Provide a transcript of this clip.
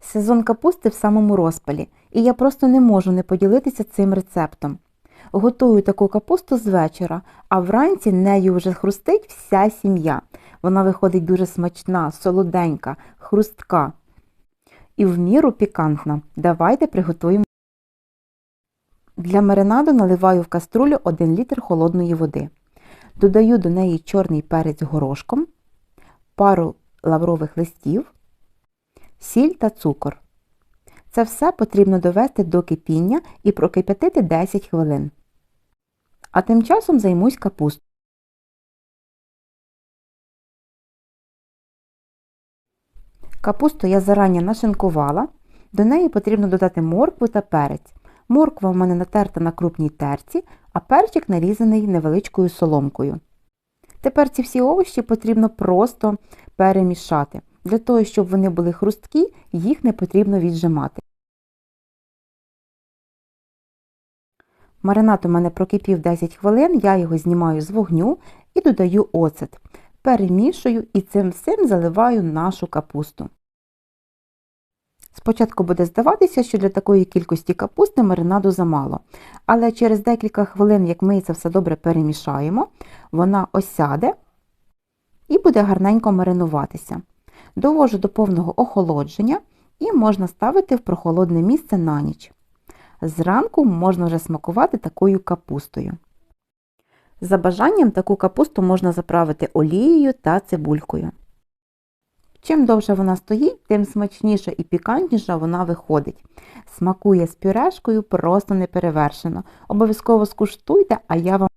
Сезон капусти в самому розпалі, і я просто не можу не поділитися цим рецептом. Готую таку капусту з вечора, а вранці нею вже хрустить вся сім'я. Вона виходить дуже смачна, солоденька, хрустка і в міру пікантна. Давайте приготуємо. Для маринаду наливаю в каструлю 1 літр холодної води. Додаю до неї чорний перець горошком, пару лаврових листів, сіль та цукор. Це все потрібно довести до кипіння і прокип'ятити 10 хвилин. А тим часом займусь капустою. Капусту я зарані нашинкувала. До неї потрібно додати моркву та перець. Морква в мене натерта на крупній терці, а перчик нарізаний невеличкою соломкою. Тепер ці всі овочі потрібно просто перемішати. Для того, щоб вони були хрусткі, їх не потрібно віджимати. Маринад у мене прокипів 10 хвилин, я його знімаю з вогню і додаю оцет. Перемішую і цим всім заливаю нашу капусту. Спочатку буде здаватися, що для такої кількості капусти маринаду замало, але через декілька хвилин, як ми це все добре перемішаємо, вона осяде і буде гарненько маринуватися. Довожу до повного охолодження і можна ставити в прохолодне місце на ніч. Зранку можна вже смакувати такою капустою. За бажанням таку капусту можна заправити олією та цибулькою. Чим довше вона стоїть, тим смачніша і пікантніша вона виходить. Смакує з пюрешкою просто неперевершено. Обов'язково скуштуйте, а я вам